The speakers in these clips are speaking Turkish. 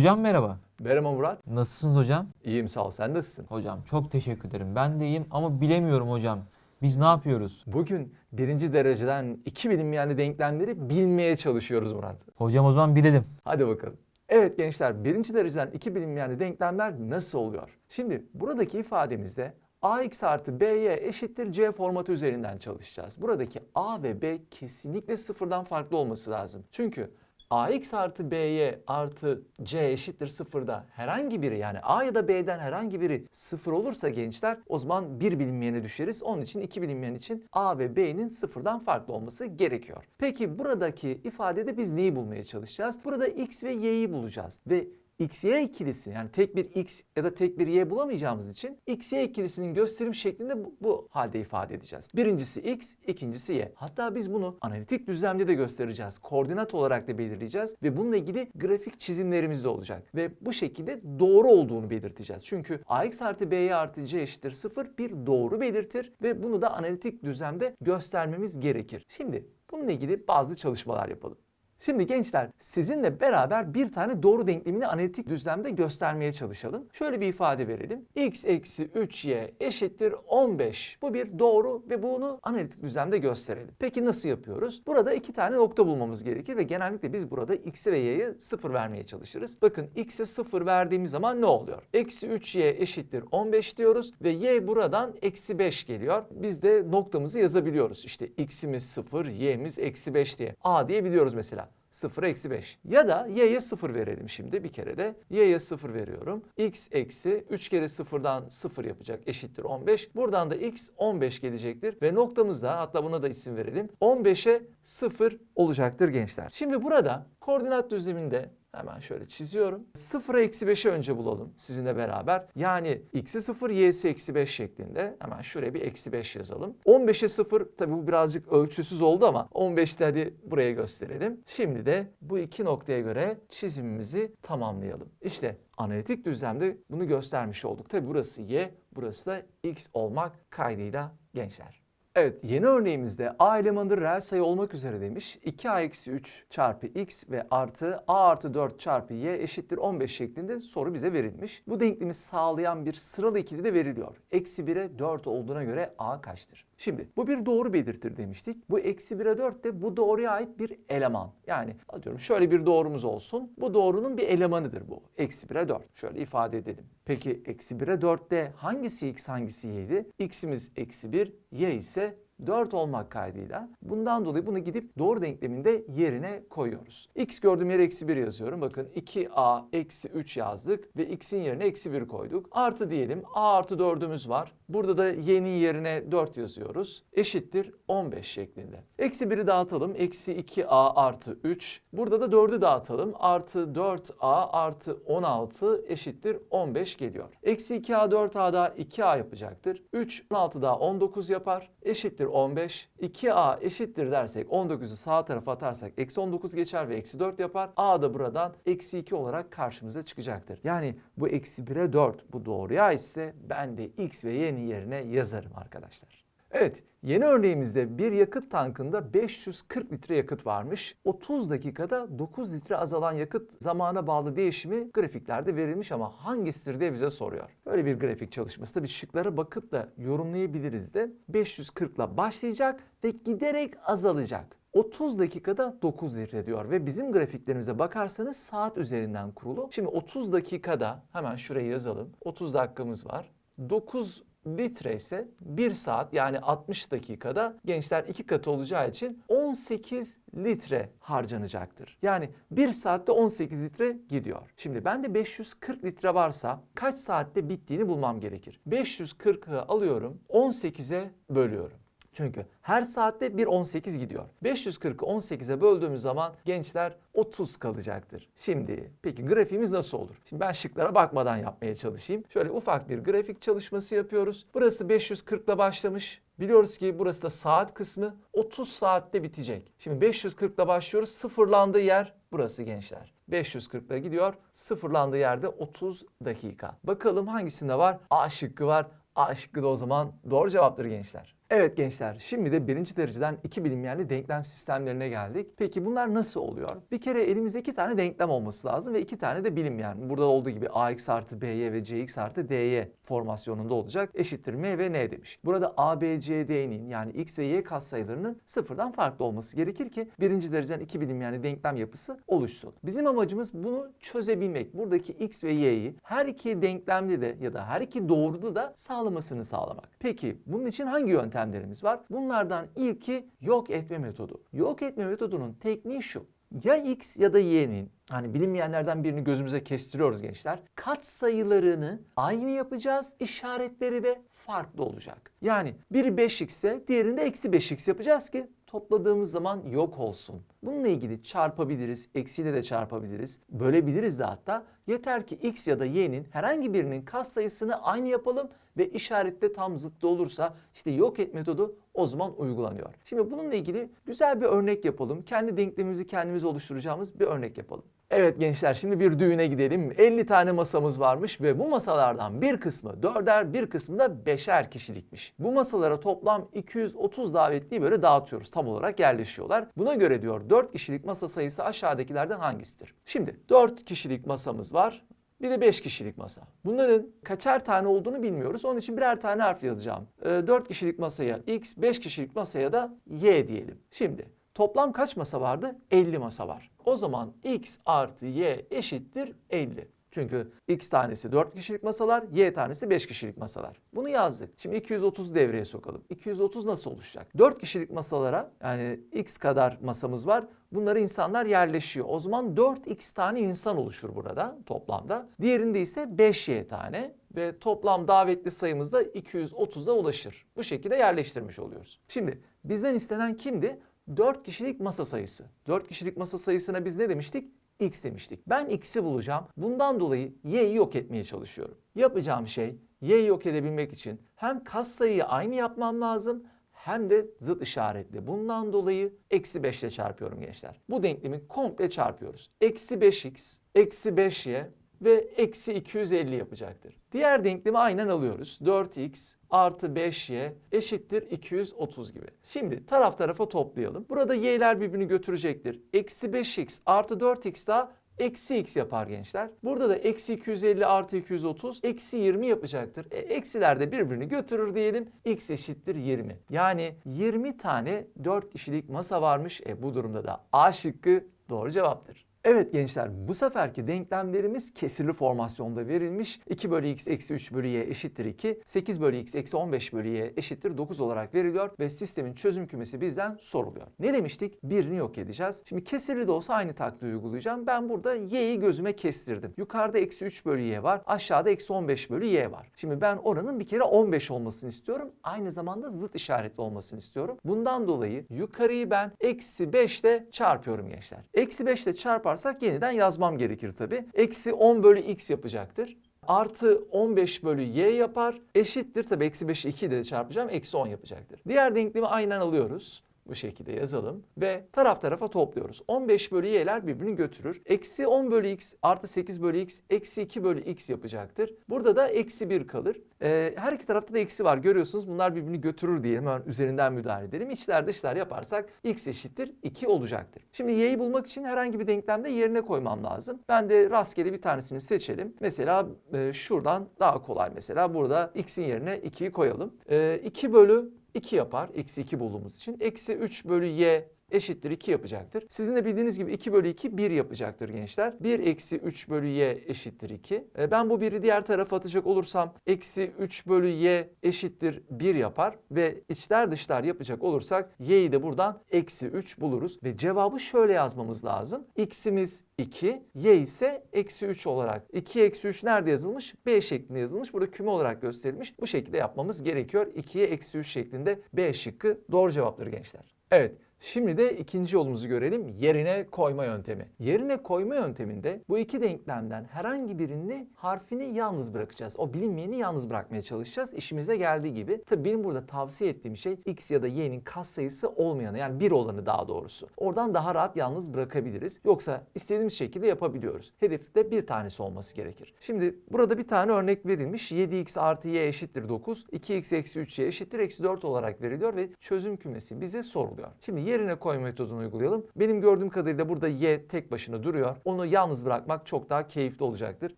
Hocam merhaba. Merhaba Murat. Nasılsınız hocam? İyiyim sağ ol. Sen nasılsın? Hocam çok teşekkür ederim. Ben de iyiyim ama bilemiyorum hocam. Biz ne yapıyoruz? Bugün birinci dereceden iki bilinmeyenli denklemleri bilmeye çalışıyoruz Murat. Hocam o zaman bilelim. Hadi bakalım. Evet gençler birinci dereceden iki bilinmeyenli denklemler nasıl oluyor? Şimdi buradaki ifademizde ax artı by eşittir c formatı üzerinden çalışacağız. Buradaki a ve b kesinlikle sıfırdan farklı olması lazım. Çünkü ax artı by artı c eşittir sıfırda herhangi biri yani a ya da b'den herhangi biri sıfır olursa gençler o zaman bir bilinmeyene düşeriz. Onun için iki bilinmeyen için a ve b'nin sıfırdan farklı olması gerekiyor. Peki buradaki ifadede biz neyi bulmaya çalışacağız? Burada x ve y'yi bulacağız ve XY ikilisi yani tek bir X ya da tek bir Y bulamayacağımız için XY ikilisinin gösterim şeklinde bu, bu halde ifade edeceğiz. Birincisi X, ikincisi Y. Hatta biz bunu analitik düzlemde de göstereceğiz. Koordinat olarak da belirleyeceğiz ve bununla ilgili grafik çizimlerimiz de olacak. Ve bu şekilde doğru olduğunu belirteceğiz. Çünkü AX artı BY artı C eşittir 0 bir doğru belirtir ve bunu da analitik düzlemde göstermemiz gerekir. Şimdi bununla ilgili bazı çalışmalar yapalım. Şimdi gençler sizinle beraber bir tane doğru denklemini analitik düzlemde göstermeye çalışalım. Şöyle bir ifade verelim. x eksi 3y eşittir 15. Bu bir doğru ve bunu analitik düzlemde gösterelim. Peki nasıl yapıyoruz? Burada iki tane nokta bulmamız gerekir ve genellikle biz burada x'e ve y'ye 0 vermeye çalışırız. Bakın x'e 0 verdiğimiz zaman ne oluyor? Eksi 3y eşittir 15 diyoruz ve y buradan eksi 5 geliyor. Biz de noktamızı yazabiliyoruz. İşte x'imiz 0, y'miz eksi 5 diye. A diyebiliyoruz mesela. 0 eksi 5. Ya da y'ye 0 verelim şimdi bir kere de. y'ye 0 veriyorum. x eksi 3 kere 0'dan 0 yapacak eşittir 15. Buradan da x 15 gelecektir. Ve noktamız da hatta buna da isim verelim. 15'e 0 olacaktır gençler. Şimdi burada koordinat düzleminde Hemen şöyle çiziyorum. 0'a eksi 5'i önce bulalım sizinle beraber. Yani x'i 0, y'si eksi 5 şeklinde. Hemen şuraya bir eksi 5 yazalım. 15'e 0 tabi bu birazcık ölçüsüz oldu ama 15'te hadi buraya gösterelim. Şimdi de bu iki noktaya göre çizimimizi tamamlayalım. İşte analitik düzlemde bunu göstermiş olduk. Tabi burası y, burası da x olmak kaydıyla gençler. Evet yeni örneğimizde a elemanı reel sayı olmak üzere demiş. 2a eksi 3 çarpı x ve artı a artı 4 çarpı y eşittir 15 şeklinde soru bize verilmiş. Bu denklemi sağlayan bir sıralı ikili de veriliyor. Eksi 1'e 4 olduğuna göre a kaçtır? Şimdi bu bir doğru belirtir demiştik. Bu eksi 1'e 4 de bu doğruya ait bir eleman. Yani atıyorum şöyle bir doğrumuz olsun. Bu doğrunun bir elemanıdır bu. Eksi 1'e 4. Şöyle ifade edelim. Peki eksi 1'e 4'te hangisi x hangisi y'ydi? x'imiz eksi 1, y ise 4 olmak kaydıyla bundan dolayı bunu gidip doğru denkleminde yerine koyuyoruz. x gördüğüm yere eksi 1 yazıyorum. Bakın 2a eksi 3 yazdık ve x'in yerine eksi 1 koyduk. Artı diyelim a artı 4'ümüz var. Burada da y'nin yerine 4 yazıyoruz. Eşittir 15 şeklinde. Eksi 1'i dağıtalım. Eksi 2a artı 3. Burada da 4'ü dağıtalım. Artı 4a artı 16 eşittir 15 geliyor. Eksi 2a 4a da 2a yapacaktır. 3 16 daha 19 yapar. Eşittir 15. 2a eşittir dersek 19'u sağ tarafa atarsak eksi 19 geçer ve eksi 4 yapar. a da buradan eksi 2 olarak karşımıza çıkacaktır. Yani bu eksi 1'e 4 bu doğruya ise ben de x ve y'nin yerine yazarım arkadaşlar. Evet, yeni örneğimizde bir yakıt tankında 540 litre yakıt varmış. 30 dakikada 9 litre azalan yakıt zamana bağlı değişimi grafiklerde verilmiş ama hangisidir diye bize soruyor. Böyle bir grafik çalışması bir şıklara bakıp da yorumlayabiliriz de 540 ile başlayacak ve giderek azalacak. 30 dakikada 9 litre diyor ve bizim grafiklerimize bakarsanız saat üzerinden kurulu. Şimdi 30 dakikada hemen şuraya yazalım. 30 dakikamız var. 9 litre ise 1 saat yani 60 dakikada gençler 2 katı olacağı için 18 litre harcanacaktır. Yani 1 saatte 18 litre gidiyor. Şimdi ben de 540 litre varsa kaç saatte bittiğini bulmam gerekir. 540'ı alıyorum 18'e bölüyorum. Çünkü her saatte bir 18 gidiyor. 540'ı 18'e böldüğümüz zaman gençler 30 kalacaktır. Şimdi peki grafiğimiz nasıl olur? Şimdi ben şıklara bakmadan yapmaya çalışayım. Şöyle ufak bir grafik çalışması yapıyoruz. Burası 540 ile başlamış. Biliyoruz ki burası da saat kısmı 30 saatte bitecek. Şimdi 540 ile başlıyoruz. Sıfırlandığı yer burası gençler. 540 ile gidiyor. Sıfırlandığı yerde 30 dakika. Bakalım hangisinde var? A şıkkı var. A şıkkı da o zaman doğru cevaptır gençler. Evet gençler, şimdi de birinci dereceden iki bilinmeyenli denklem sistemlerine geldik. Peki bunlar nasıl oluyor? Bir kere elimizde iki tane denklem olması lazım ve iki tane de bilinmeyen. Burada olduğu gibi ax artı by ve cx artı dy formasyonunda olacak. Eşittir m ve n demiş. Burada a, b, c, d'nin yani x ve y katsayılarının sıfırdan farklı olması gerekir ki birinci dereceden iki bilinmeyenli denklem yapısı oluşsun. Bizim amacımız bunu çözebilmek. Buradaki x ve y'yi her iki denklemde de ya da her iki doğruda da sağlamasını sağlamak. Peki bunun için hangi yöntemlerimiz var? Bunlardan ilki yok etme metodu. Yok etme metodunun tekniği şu. Ya x ya da y'nin hani bilinmeyenlerden birini gözümüze kestiriyoruz gençler. Kat sayılarını aynı yapacağız. işaretleri de farklı olacak. Yani biri 5x ise diğerinde eksi 5x yapacağız ki topladığımız zaman yok olsun. Bununla ilgili çarpabiliriz, eksiyle de çarpabiliriz, bölebiliriz de hatta. Yeter ki x ya da y'nin herhangi birinin katsayısını aynı yapalım ve işarette tam zıttı olursa işte yok et metodu o zaman uygulanıyor. Şimdi bununla ilgili güzel bir örnek yapalım. Kendi denklemimizi kendimiz oluşturacağımız bir örnek yapalım. Evet gençler şimdi bir düğüne gidelim. 50 tane masamız varmış ve bu masalardan bir kısmı dörder bir kısmı da beşer kişilikmiş. Bu masalara toplam 230 davetliyi böyle dağıtıyoruz. Tam olarak yerleşiyorlar. Buna göre diyor 4 kişilik masa sayısı aşağıdakilerden hangisidir? Şimdi 4 kişilik masamız var. Bir de 5 kişilik masa. Bunların kaçar tane olduğunu bilmiyoruz. Onun için birer tane harf yazacağım. 4 kişilik masaya x, 5 kişilik masaya da y diyelim. Şimdi toplam kaç masa vardı? 50 masa var. O zaman x artı y eşittir 50. Çünkü x tanesi 4 kişilik masalar, y tanesi 5 kişilik masalar. Bunu yazdık. Şimdi 230 devreye sokalım. 230 nasıl oluşacak? 4 kişilik masalara yani x kadar masamız var. Bunlara insanlar yerleşiyor. O zaman 4x tane insan oluşur burada toplamda. Diğerinde ise 5y tane ve toplam davetli sayımız da 230'a ulaşır. Bu şekilde yerleştirmiş oluyoruz. Şimdi bizden istenen kimdi? 4 kişilik masa sayısı. 4 kişilik masa sayısına biz ne demiştik? x demiştik. Ben x'i bulacağım. Bundan dolayı y'yi yok etmeye çalışıyorum. Yapacağım şey y'yi yok edebilmek için hem katsayıyı aynı yapmam lazım hem de zıt işaretli. Bundan dolayı eksi 5 ile çarpıyorum gençler. Bu denklemi komple çarpıyoruz. Eksi 5x, eksi 5y ve eksi 250 yapacaktır. Diğer denklemi aynen alıyoruz. 4x artı 5y eşittir 230 gibi. Şimdi taraf tarafa toplayalım. Burada y'ler birbirini götürecektir. Eksi 5x artı 4x daha eksi x yapar gençler. Burada da eksi 250 artı 230 eksi 20 yapacaktır. E, eksiler de birbirini götürür diyelim. x eşittir 20. Yani 20 tane 4 kişilik masa varmış. E, bu durumda da A şıkkı doğru cevaptır. Evet gençler bu seferki denklemlerimiz kesirli formasyonda verilmiş. 2 bölü x eksi 3 bölü y eşittir 2. 8 bölü x eksi 15 bölü y eşittir 9 olarak veriliyor ve sistemin çözüm kümesi bizden soruluyor. Ne demiştik? Birini yok edeceğiz. Şimdi kesirli de olsa aynı taktiği uygulayacağım. Ben burada y'yi gözüme kestirdim. Yukarıda eksi 3 bölü y var. Aşağıda eksi 15 bölü y var. Şimdi ben oranın bir kere 15 olmasını istiyorum. Aynı zamanda zıt işaretli olmasını istiyorum. Bundan dolayı yukarıyı ben eksi 5 ile çarpıyorum gençler. Eksi 5 ile çarparsak yeniden yazmam gerekir tabi. Eksi 10 bölü x yapacaktır. Artı 15 bölü y yapar. Eşittir tabi eksi 5'i 2 ile çarpacağım. Eksi 10 yapacaktır. Diğer denklemi aynen alıyoruz. Bu şekilde yazalım ve taraf tarafa topluyoruz. 15 bölü y'ler birbirini götürür. Eksi 10 bölü x artı 8 bölü x eksi 2 bölü x yapacaktır. Burada da eksi 1 kalır. Ee, her iki tarafta da eksi var görüyorsunuz. Bunlar birbirini götürür diye hemen üzerinden müdahale edelim. İçler dışlar yaparsak x eşittir 2 olacaktır. Şimdi y'yi bulmak için herhangi bir denklemde yerine koymam lazım. Ben de rastgele bir tanesini seçelim. Mesela e, şuradan daha kolay mesela burada x'in yerine 2'yi koyalım. E, 2 bölü 2 yapar. Eksi 2 bulduğumuz için. Eksi 3 bölü y eşittir 2 yapacaktır. Sizin de bildiğiniz gibi 2 bölü 2 1 yapacaktır gençler. 1 eksi 3 bölü y eşittir 2. E, Ben bu 1'i diğer tarafa atacak olursam eksi 3 bölü y eşittir 1 yapar. Ve içler dışlar yapacak olursak y'yi de buradan eksi 3 buluruz. Ve cevabı şöyle yazmamız lazım. x'imiz 2, y ise eksi 3 olarak. 2 eksi 3 nerede yazılmış? B şeklinde yazılmış. Burada küme olarak gösterilmiş. Bu şekilde yapmamız gerekiyor. 2'ye eksi 3 şeklinde B şıkkı doğru cevaptır gençler. Evet. Şimdi de ikinci yolumuzu görelim. Yerine koyma yöntemi. Yerine koyma yönteminde bu iki denklemden herhangi birini harfini yalnız bırakacağız. O bilinmeyeni yalnız bırakmaya çalışacağız. İşimize geldiği gibi. Tabii benim burada tavsiye ettiğim şey x ya da y'nin katsayısı olmayanı yani bir olanı daha doğrusu. Oradan daha rahat yalnız bırakabiliriz. Yoksa istediğimiz şekilde yapabiliyoruz. Hedefte bir tanesi olması gerekir. Şimdi burada bir tane örnek verilmiş. 7x artı y eşittir 9. 2x eksi 3y eşittir eksi 4 olarak veriliyor ve çözüm kümesi bize soruluyor. Şimdi yerine koyma metodunu uygulayalım. Benim gördüğüm kadarıyla burada y tek başına duruyor. Onu yalnız bırakmak çok daha keyifli olacaktır.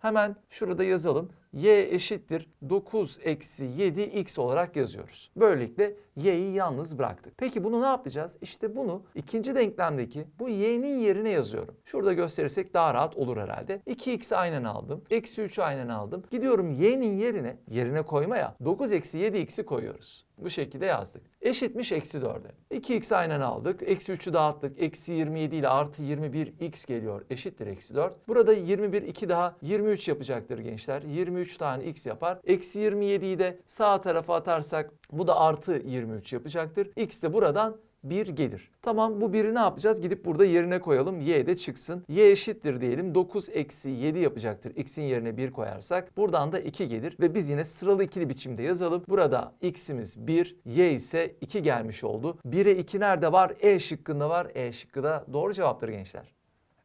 Hemen şurada yazalım y eşittir 9 eksi 7 x olarak yazıyoruz. Böylelikle y'yi yalnız bıraktık. Peki bunu ne yapacağız? İşte bunu ikinci denklemdeki bu y'nin yerine yazıyorum. Şurada gösterirsek daha rahat olur herhalde. 2x'i aynen aldım. Eksi 3'ü aynen aldım. Gidiyorum y'nin yerine, yerine koymaya 9 eksi 7x'i koyuyoruz. Bu şekilde yazdık. Eşitmiş eksi 4'e. 2x aynen aldık. Eksi 3'ü dağıttık. Eksi 27 ile artı 21 x geliyor. Eşittir eksi 4. Burada 21 2 daha 23 yapacaktır gençler. 23 tane x yapar. Eksi 27'yi de sağ tarafa atarsak bu da artı 23 yapacaktır. x de buradan 1 gelir. Tamam bu 1'i ne yapacağız? Gidip burada yerine koyalım. Y de çıksın. Y eşittir diyelim. 9 eksi 7 yapacaktır. X'in yerine 1 koyarsak. Buradan da 2 gelir. Ve biz yine sıralı ikili biçimde yazalım. Burada X'imiz 1, Y ise 2 gelmiş oldu. 1'e 2 nerede var? E şıkkında var. E şıkkı da doğru cevaptır gençler.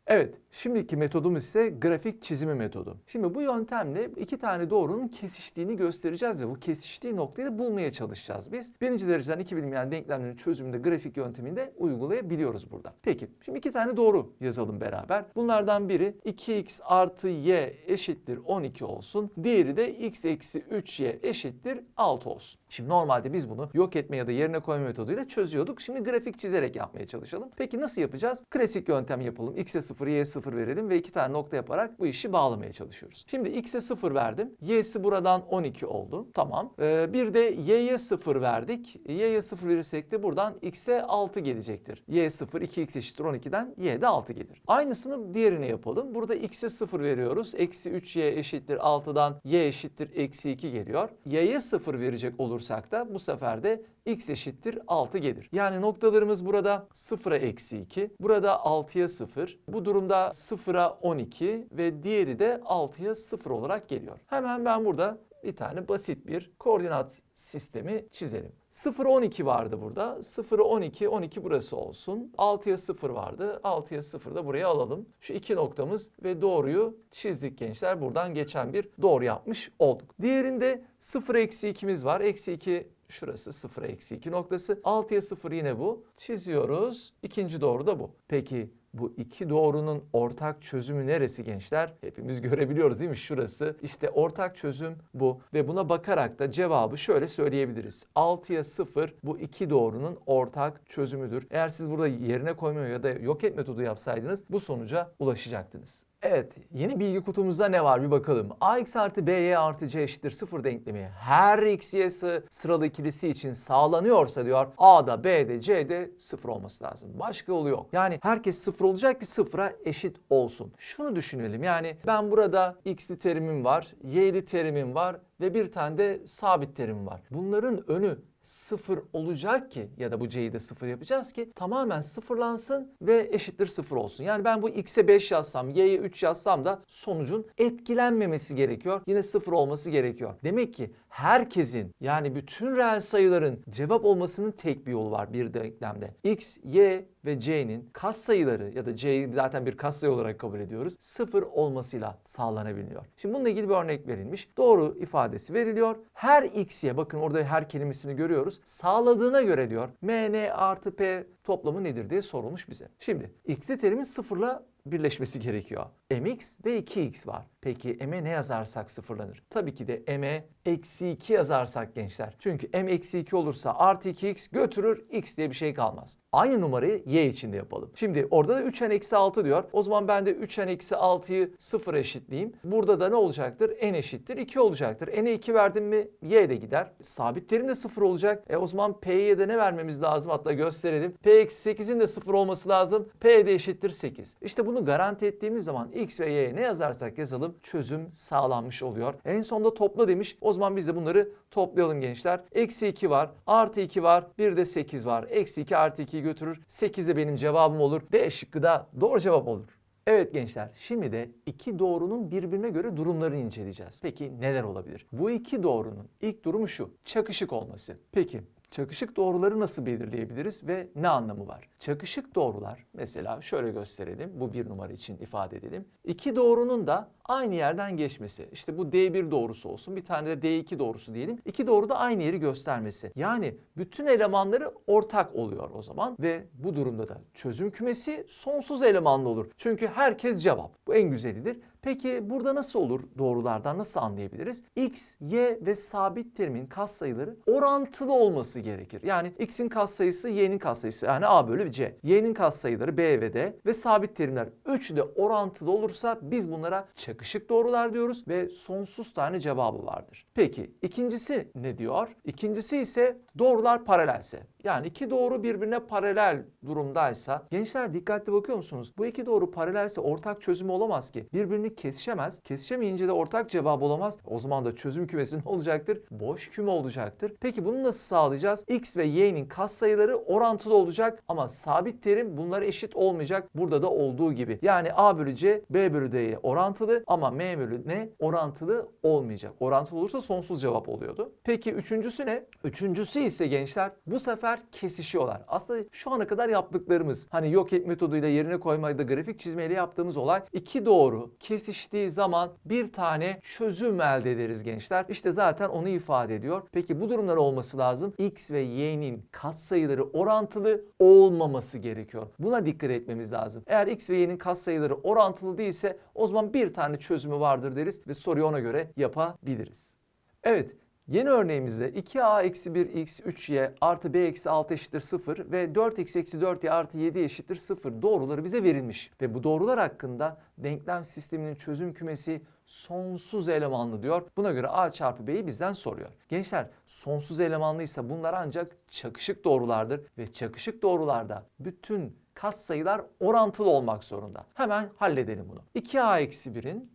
Evet, şimdiki metodumuz ise grafik çizimi metodu. Şimdi bu yöntemle iki tane doğrunun kesiştiğini göstereceğiz ve bu kesiştiği noktayı bulmaya çalışacağız biz. Birinci dereceden iki bilinmeyen denklemlerin çözümünde grafik yönteminde uygulayabiliyoruz burada. Peki, şimdi iki tane doğru yazalım beraber. Bunlardan biri 2x artı y eşittir 12 olsun. Diğeri de x eksi 3y eşittir 6 olsun. Şimdi normalde biz bunu yok etme ya da yerine koyma metoduyla çözüyorduk. Şimdi grafik çizerek yapmaya çalışalım. Peki nasıl yapacağız? Klasik yöntem yapalım. x'e 0, y'ye 0 verelim ve iki tane nokta yaparak bu işi bağlamaya çalışıyoruz. Şimdi x'e 0 verdim. y'si buradan 12 oldu. Tamam. Ee, bir de y'ye 0 verdik. y'ye 0 verirsek de buradan x'e 6 gelecektir. y 0, 2x eşittir 12'den y de 6 gelir. Aynısını diğerine yapalım. Burada x'e 0 veriyoruz. Eksi 3y eşittir 6'dan y eşittir eksi 2 geliyor. y'ye 0 verecek olursak da bu sefer de x eşittir 6 gelir. Yani noktalarımız burada 0'a eksi 2, burada 6'ya 0, bu durumda 0'a 12 ve diğeri de 6'ya 0 olarak geliyor. Hemen ben burada bir tane basit bir koordinat sistemi çizelim. 0 12 vardı burada. 0 12 12 burası olsun. 6'ya 0 vardı. 6'ya 0 da buraya alalım. Şu iki noktamız ve doğruyu çizdik gençler. Buradan geçen bir doğru yapmış olduk. Diğerinde 0 eksi 2'miz var. Eksi 2 Şurası 0 eksi 2 noktası. 6'ya 0 yine bu. Çiziyoruz. İkinci doğru da bu. Peki bu iki doğrunun ortak çözümü neresi gençler? Hepimiz görebiliyoruz değil mi? Şurası. İşte ortak çözüm bu. Ve buna bakarak da cevabı şöyle söyleyebiliriz. 6'ya 0 bu iki doğrunun ortak çözümüdür. Eğer siz burada yerine koyma ya da yok et metodu yapsaydınız bu sonuca ulaşacaktınız. Evet, yeni bilgi kutumuzda ne var bir bakalım. ax artı by artı c eşittir 0 denklemi her x y'si sıralı ikilisi için sağlanıyorsa diyor a'da b'de c'de 0 olması lazım. Başka yolu yok. Yani herkes 0 olacak ki 0'a eşit olsun. Şunu düşünelim yani ben burada x'li terimim var, y'li terimim var ve bir tane de sabit terim var. Bunların önü sıfır olacak ki ya da bu c'yi de sıfır yapacağız ki tamamen sıfırlansın ve eşittir sıfır olsun. Yani ben bu x'e 5 yazsam, y'ye 3 yazsam da sonucun etkilenmemesi gerekiyor. Yine sıfır olması gerekiyor. Demek ki herkesin yani bütün reel sayıların cevap olmasının tek bir yolu var bir denklemde. x, y ve c'nin katsayıları ya da c'yi zaten bir katsayı olarak kabul ediyoruz. Sıfır olmasıyla sağlanabiliyor. Şimdi bununla ilgili bir örnek verilmiş. Doğru ifadesi veriliyor. Her x'ye bakın orada her kelimesini görüyoruz. Sağladığına göre diyor m, n artı p toplamı nedir diye sorulmuş bize. Şimdi x'li terimin sıfırla birleşmesi gerekiyor. Mx ve 2x var. Peki m'e ne yazarsak sıfırlanır? Tabii ki de m'e eksi 2 yazarsak gençler. Çünkü m eksi 2 olursa artı 2x götürür x diye bir şey kalmaz. Aynı numarayı y için de yapalım. Şimdi orada da 3n eksi 6 diyor. O zaman ben de 3n eksi 6'yı 0 eşitleyeyim. Burada da ne olacaktır? n eşittir 2 olacaktır. n'e 2 verdim mi y de gider. Sabit terim de 0 olacak. E o zaman p'ye de ne vermemiz lazım? Hatta gösterelim. p eksi 8'in de 0 olması lazım. p de eşittir 8. İşte bunu garanti ettiğimiz zaman x ve y'ye ne yazarsak yazalım çözüm sağlanmış oluyor. En sonda topla demiş. O zaman biz de bunları toplayalım gençler. Eksi 2 var, artı 2 var, bir de 8 var. Eksi 2 artı 2'yi götürür. 8 de benim cevabım olur. D şıkkı da doğru cevap olur. Evet gençler, şimdi de iki doğrunun birbirine göre durumlarını inceleyeceğiz. Peki neler olabilir? Bu iki doğrunun ilk durumu şu, çakışık olması. Peki çakışık doğruları nasıl belirleyebiliriz ve ne anlamı var? Çakışık doğrular, mesela şöyle gösterelim, bu bir numara için ifade edelim. İki doğrunun da aynı yerden geçmesi. İşte bu D1 doğrusu olsun, bir tane de D2 doğrusu diyelim. İki doğru da aynı yeri göstermesi. Yani bütün elemanları ortak oluyor o zaman ve bu durumda da çözüm kümesi sonsuz elemanlı olur. Çünkü herkes cevap. Bu en güzelidir. Peki burada nasıl olur doğrulardan nasıl anlayabiliriz? X, Y ve sabit terimin katsayıları orantılı olması gerekir. Yani X'in katsayısı Y'nin katsayısı yani A bölü C. Y'nin katsayıları B ve D ve sabit terimler üçü de orantılı olursa biz bunlara çakışık doğrular diyoruz ve sonsuz tane cevabı vardır. Peki ikincisi ne diyor? İkincisi ise doğrular paralelse. Yani iki doğru birbirine paralel durumdaysa gençler dikkatli bakıyor musunuz? Bu iki doğru paralelse ortak çözüm olamaz ki. Birbirini kesişemez. Kesişemeyince de ortak cevap olamaz. O zaman da çözüm kümesi ne olacaktır? Boş küme olacaktır. Peki bunu nasıl sağlayacağız? X ve Y'nin katsayıları orantılı olacak ama sabit terim bunlara eşit olmayacak. Burada da olduğu gibi. Yani A bölü C, B bölü D'ye orantılı ama M bölü N orantılı olmayacak. Orantılı olursa sonsuz cevap oluyordu. Peki üçüncüsü ne? Üçüncüsü ise gençler bu sefer kesişiyorlar. Aslında şu ana kadar yaptıklarımız hani yok et metoduyla yerine koymayla grafik çizmeyle yaptığımız olay iki doğru kesiştiği zaman bir tane çözüm elde ederiz gençler. İşte zaten onu ifade ediyor. Peki bu durumlar olması lazım. X ve Y'nin katsayıları orantılı olmaması gerekiyor. Buna dikkat etmemiz lazım. Eğer X ve Y'nin katsayıları orantılı değilse o zaman bir tane çözümü vardır deriz ve soruyu ona göre yapabiliriz. Evet, Yeni örneğimizde 2a eksi 1x 3y artı b eksi 6 eşittir 0 ve 4x eksi 4y artı 7 eşittir 0 doğruları bize verilmiş. Ve bu doğrular hakkında denklem sisteminin çözüm kümesi sonsuz elemanlı diyor. Buna göre a çarpı b'yi bizden soruyor. Gençler sonsuz elemanlıysa bunlar ancak çakışık doğrulardır ve çakışık doğrularda bütün katsayılar orantılı olmak zorunda. Hemen halledelim bunu. 2a eksi 1'in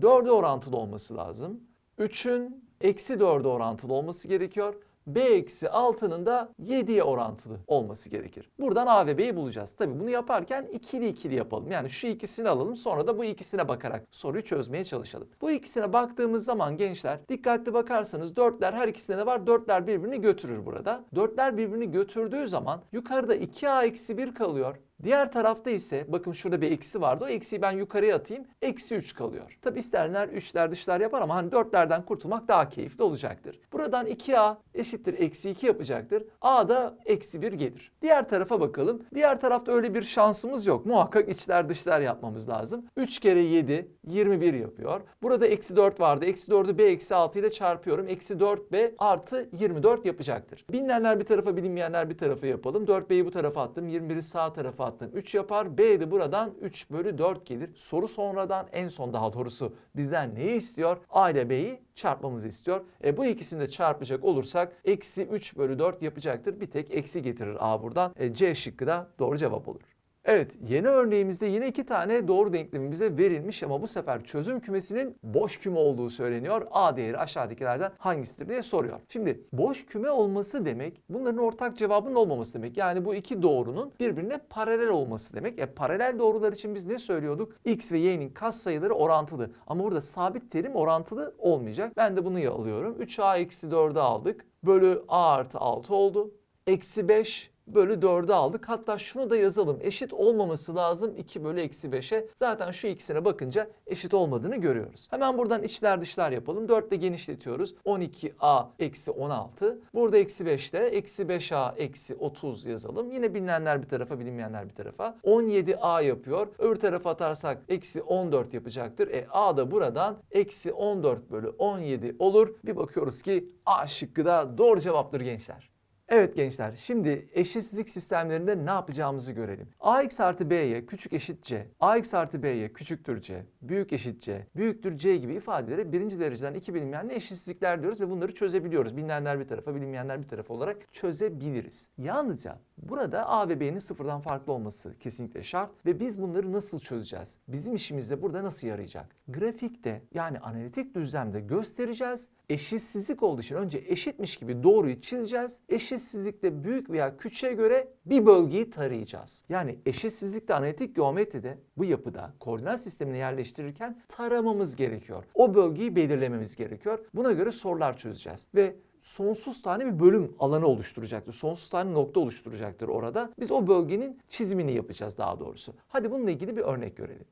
4'e orantılı olması lazım. 3'ün eksi 4'e orantılı olması gerekiyor. B eksi 6'nın da 7'ye orantılı olması gerekir. Buradan A ve B'yi bulacağız. Tabii bunu yaparken ikili ikili yapalım. Yani şu ikisini alalım sonra da bu ikisine bakarak soruyu çözmeye çalışalım. Bu ikisine baktığımız zaman gençler dikkatli bakarsanız 4'ler her ikisinde de var. 4'ler birbirini götürür burada. 4'ler birbirini götürdüğü zaman yukarıda 2A eksi 1 kalıyor. Diğer tarafta ise bakın şurada bir eksi vardı. O eksiyi ben yukarıya atayım. Eksi 3 kalıyor. Tabi isteyenler 3'ler dışlar yapar ama hani 4'lerden kurtulmak daha keyifli olacaktır. Buradan 2a eşittir eksi 2 yapacaktır. a da eksi 1 gelir. Diğer tarafa bakalım. Diğer tarafta öyle bir şansımız yok. Muhakkak içler dışlar yapmamız lazım. 3 kere 7 21 yapıyor. Burada eksi 4 vardı. Eksi 4'ü b eksi 6 ile çarpıyorum. Eksi 4b artı 24 yapacaktır. Bilinenler bir tarafa bilinmeyenler bir tarafa yapalım. 4b'yi bu tarafa attım. 21'i sağ tarafa attım. 3 yapar. B de buradan 3 bölü 4 gelir. Soru sonradan en son daha doğrusu bizden neyi istiyor? A ile B'yi çarpmamızı istiyor. E bu ikisini de çarpacak olursak eksi 3 bölü 4 yapacaktır. Bir tek eksi getirir A buradan. E, C şıkkı da doğru cevap olur. Evet yeni örneğimizde yine iki tane doğru denklemi bize verilmiş ama bu sefer çözüm kümesinin boş küme olduğu söyleniyor. A değeri aşağıdakilerden hangisidir diye soruyor. Şimdi boş küme olması demek bunların ortak cevabının olmaması demek. Yani bu iki doğrunun birbirine paralel olması demek. E paralel doğrular için biz ne söylüyorduk? X ve Y'nin katsayıları orantılı. Ama burada sabit terim orantılı olmayacak. Ben de bunu alıyorum. 3A eksi 4'ü aldık. Bölü A artı 6 oldu. Eksi 5 bölü 4'ü aldık. Hatta şunu da yazalım. Eşit olmaması lazım 2 bölü eksi 5'e. Zaten şu ikisine bakınca eşit olmadığını görüyoruz. Hemen buradan içler dışlar yapalım. 4 ile genişletiyoruz. 12a eksi 16. Burada eksi 5'te eksi 5a eksi 30 yazalım. Yine bilinenler bir tarafa bilinmeyenler bir tarafa. 17a yapıyor. Öbür tarafa atarsak eksi 14 yapacaktır. E a da buradan eksi 14 bölü 17 olur. Bir bakıyoruz ki a şıkkı da doğru cevaptır gençler. Evet gençler şimdi eşitsizlik sistemlerinde ne yapacağımızı görelim. ax artı b'ye küçük eşit c, ax artı b'ye küçüktür c, büyük eşit c, büyüktür c gibi ifadelere birinci dereceden iki bilinmeyenli eşitsizlikler diyoruz ve bunları çözebiliyoruz. Bilinenler bir tarafa, bilinmeyenler bir tarafa olarak çözebiliriz. Yalnızca burada a ve b'nin sıfırdan farklı olması kesinlikle şart ve biz bunları nasıl çözeceğiz? Bizim işimizde burada nasıl yarayacak? Grafikte yani analitik düzlemde göstereceğiz. Eşitsizlik olduğu için önce eşitmiş gibi doğruyu çizeceğiz. Eşitsizlikte büyük veya küçüğe göre bir bölgeyi tarayacağız. Yani eşitsizlikte analitik geometride bu yapıda koordinat sistemini yerleştirirken taramamız gerekiyor. O bölgeyi belirlememiz gerekiyor. Buna göre sorular çözeceğiz. Ve sonsuz tane bir bölüm alanı oluşturacaktır. Sonsuz tane nokta oluşturacaktır orada. Biz o bölgenin çizimini yapacağız daha doğrusu. Hadi bununla ilgili bir örnek görelim.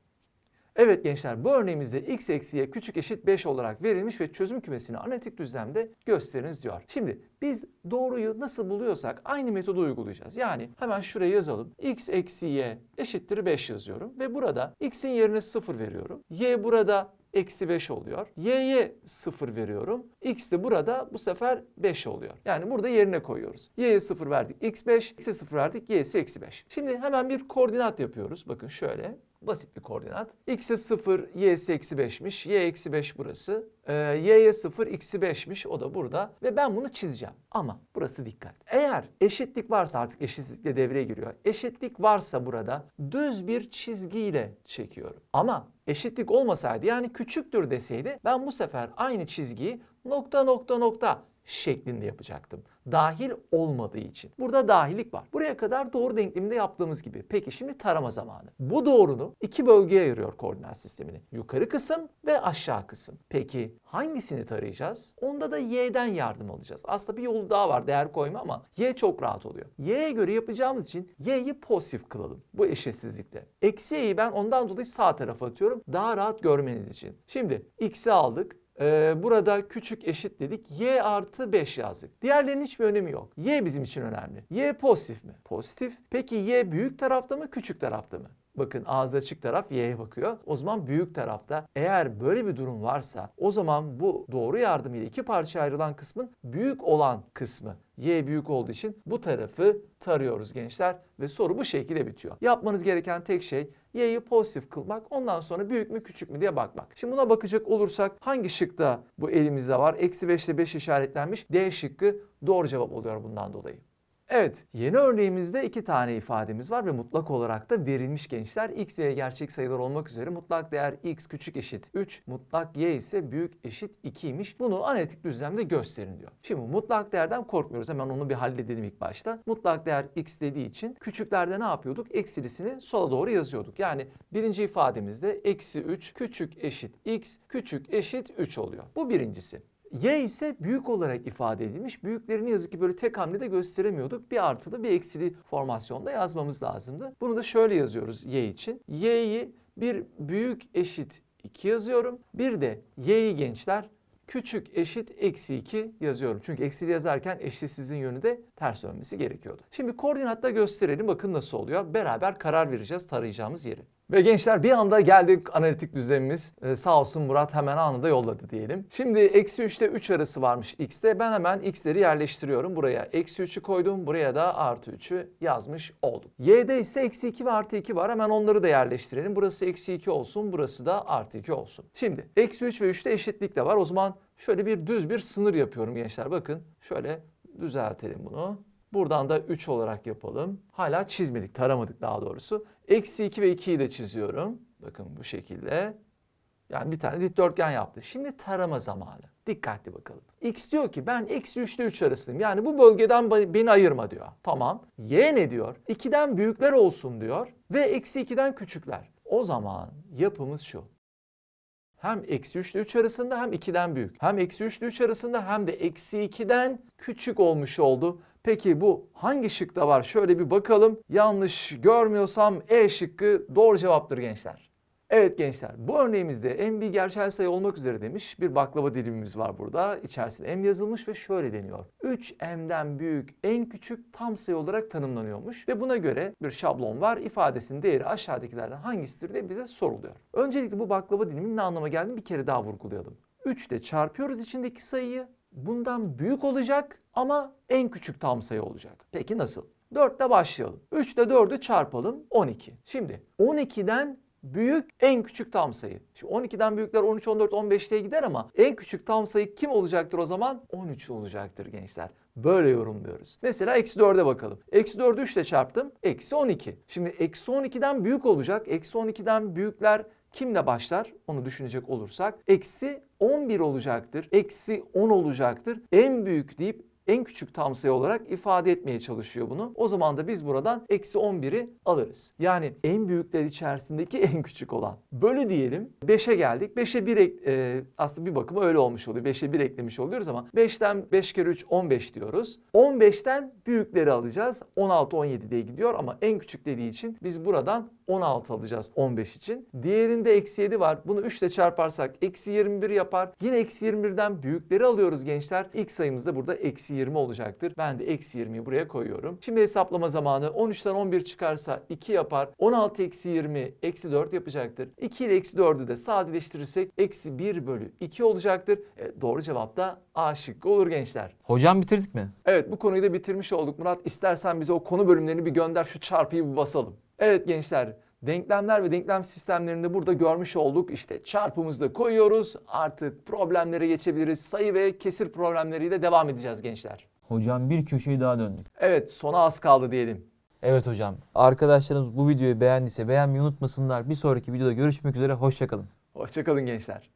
Evet gençler bu örneğimizde x eksi y küçük eşit 5 olarak verilmiş ve çözüm kümesini analitik düzlemde gösteriniz diyor. Şimdi biz doğruyu nasıl buluyorsak aynı metodu uygulayacağız. Yani hemen şuraya yazalım. x eksi y eşittir 5 yazıyorum ve burada x'in yerine 0 veriyorum. y burada eksi 5 oluyor. Y'ye 0 veriyorum. X de burada bu sefer 5 oluyor. Yani burada yerine koyuyoruz. Y'ye 0 verdik. X 5. X'e 0 verdik. Y'si eksi 5. Şimdi hemen bir koordinat yapıyoruz. Bakın şöyle. Basit bir koordinat. X'e 0, Y'si eksi 5'miş. Y eksi 5 burası. Ee, Y'ye 0, X'i 5'miş. O da burada. Ve ben bunu çizeceğim. Ama burası dikkat. Eğer eşitlik varsa artık eşitsizlikle devreye giriyor. Eşitlik varsa burada düz bir çizgiyle çekiyorum. Ama eşitlik olmasaydı yani küçüktür deseydi ben bu sefer aynı çizgiyi nokta nokta nokta şeklinde yapacaktım. Dahil olmadığı için. Burada dahillik var. Buraya kadar doğru denkleminde yaptığımız gibi. Peki şimdi tarama zamanı. Bu doğrunu iki bölgeye ayırıyor koordinat sistemini. Yukarı kısım ve aşağı kısım. Peki hangisini tarayacağız? Onda da y'den yardım alacağız. Aslında bir yolu daha var değer koyma ama y çok rahat oluyor. y'ye göre yapacağımız için y'yi pozitif kılalım. Bu eşitsizlikte. Eksi y'yi ben ondan dolayı sağ tarafa atıyorum. Daha rahat görmeniz için. Şimdi x'i aldık. Ee, burada küçük eşit dedik. Y artı 5 yazdık. Diğerlerinin hiçbir önemi yok. Y bizim için önemli. Y pozitif mi? Pozitif. Peki Y büyük tarafta mı küçük tarafta mı? Bakın ağzı açık taraf Y'ye bakıyor. O zaman büyük tarafta eğer böyle bir durum varsa o zaman bu doğru yardımıyla iki parçaya ayrılan kısmın büyük olan kısmı Y büyük olduğu için bu tarafı tarıyoruz gençler ve soru bu şekilde bitiyor. Yapmanız gereken tek şey Y'yi pozitif kılmak ondan sonra büyük mü küçük mü diye bakmak. Şimdi buna bakacak olursak hangi şıkta bu elimizde var? Eksi 5 ile 5 işaretlenmiş. D şıkkı doğru cevap oluyor bundan dolayı. Evet, yeni örneğimizde iki tane ifademiz var ve mutlak olarak da verilmiş gençler. X ve gerçek sayılar olmak üzere mutlak değer x küçük eşit 3, mutlak y ise büyük eşit 2'ymiş. Bunu analitik düzlemde gösterin diyor. Şimdi mutlak değerden korkmuyoruz. Hemen onu bir halledelim ilk başta. Mutlak değer x dediği için küçüklerde ne yapıyorduk? Eksilisini sola doğru yazıyorduk. Yani birinci ifademizde eksi 3 küçük eşit x küçük eşit 3 oluyor. Bu birincisi. Y ise büyük olarak ifade edilmiş. Büyüklerini yazık ki böyle tek hamlede gösteremiyorduk. Bir artılı bir eksili formasyonda yazmamız lazımdı. Bunu da şöyle yazıyoruz Y için. Y'yi bir büyük eşit 2 yazıyorum. Bir de Y'yi gençler küçük eşit eksi 2 yazıyorum. Çünkü eksili yazarken eşitsizliğin yönü de ters dönmesi gerekiyordu. Şimdi koordinatta gösterelim bakın nasıl oluyor. Beraber karar vereceğiz tarayacağımız yeri. Ve gençler bir anda geldik analitik düzenimiz. Ee, sağ olsun Murat hemen anında yolladı diyelim. Şimdi eksi 3 ile 3 arası varmış x'te. Ben hemen x'leri yerleştiriyorum. Buraya eksi 3'ü koydum. Buraya da artı 3'ü yazmış oldum. y'de ise eksi 2 ve artı 2 var. Hemen onları da yerleştirelim. Burası eksi 2 olsun. Burası da artı 2 olsun. Şimdi eksi 3 ve 3'te eşitlik de var. O zaman şöyle bir düz bir sınır yapıyorum gençler. Bakın şöyle düzeltelim bunu. Buradan da 3 olarak yapalım. Hala çizmedik, taramadık daha doğrusu. Eksi 2 ve 2'yi de çiziyorum. Bakın bu şekilde. Yani bir tane dikdörtgen yaptı. Şimdi tarama zamanı. Dikkatli bakalım. X diyor ki ben eksi 3 ile 3 arasındayım. Yani bu bölgeden beni ayırma diyor. Tamam. Y ne diyor? 2'den büyükler olsun diyor. Ve eksi 2'den küçükler. O zaman yapımız şu. Hem eksi 3 ile 3 arasında hem 2'den büyük. Hem eksi 3 ile 3 arasında hem de eksi 2'den küçük olmuş oldu. Peki bu hangi şıkta var? Şöyle bir bakalım. Yanlış görmüyorsam E şıkkı doğru cevaptır gençler. Evet gençler bu örneğimizde m bir gerçel sayı olmak üzere demiş bir baklava dilimimiz var burada. İçerisinde m yazılmış ve şöyle deniyor. 3m'den büyük en küçük tam sayı olarak tanımlanıyormuş. Ve buna göre bir şablon var. İfadesinin değeri aşağıdakilerden hangisidir diye bize soruluyor. Öncelikle bu baklava diliminin ne anlama geldiğini bir kere daha vurgulayalım. 3 ile çarpıyoruz içindeki sayıyı. Bundan büyük olacak ama en küçük tam sayı olacak. Peki nasıl? 4 ile başlayalım. 3 ile 4'ü çarpalım 12. Şimdi 12'den büyük en küçük tam sayı. Şimdi 12'den büyükler 13, 14, 15 diye gider ama en küçük tam sayı kim olacaktır o zaman? 13 olacaktır gençler. Böyle yorumluyoruz. Mesela eksi 4'e bakalım. Eksi 4'ü 3 ile çarptım. Eksi 12. Şimdi eksi 12'den büyük olacak. Eksi 12'den büyükler kimle başlar? Onu düşünecek olursak. Eksi 11 olacaktır. Eksi 10 olacaktır. En büyük deyip en küçük tam sayı olarak ifade etmeye çalışıyor bunu. O zaman da biz buradan eksi 11'i alırız. Yani en büyükler içerisindeki en küçük olan. Böyle diyelim 5'e geldik. 5'e 1 ek, e, aslında bir bakıma öyle olmuş oluyor. 5'e 1 eklemiş oluyoruz ama 5'ten 5 kere 3 15 diyoruz. 15'ten büyükleri alacağız. 16 17 diye gidiyor ama en küçük dediği için biz buradan 16 alacağız 15 için. Diğerinde eksi 7 var. Bunu 3 ile çarparsak eksi 21 yapar. Yine eksi 21'den büyükleri alıyoruz gençler. İlk sayımız da burada eksi 20 olacaktır. Ben de eksi 20'yi buraya koyuyorum. Şimdi hesaplama zamanı 13'ten 11 çıkarsa 2 yapar. 16 eksi 20 eksi 4 yapacaktır. 2 ile eksi 4'ü de sadeleştirirsek eksi 1 bölü 2 olacaktır. E, doğru cevap da A şıkkı olur gençler. Hocam bitirdik mi? Evet bu konuyu da bitirmiş olduk Murat. İstersen bize o konu bölümlerini bir gönder şu çarpıyı bir basalım. Evet gençler denklemler ve denklem sistemlerini de burada görmüş olduk. İşte çarpımızı da koyuyoruz. Artık problemlere geçebiliriz. Sayı ve kesir problemleriyle devam edeceğiz gençler. Hocam bir köşeyi daha döndük. Evet sona az kaldı diyelim. Evet hocam. Arkadaşlarımız bu videoyu beğendiyse beğenmeyi unutmasınlar. Bir sonraki videoda görüşmek üzere. Hoşçakalın. Hoşçakalın gençler.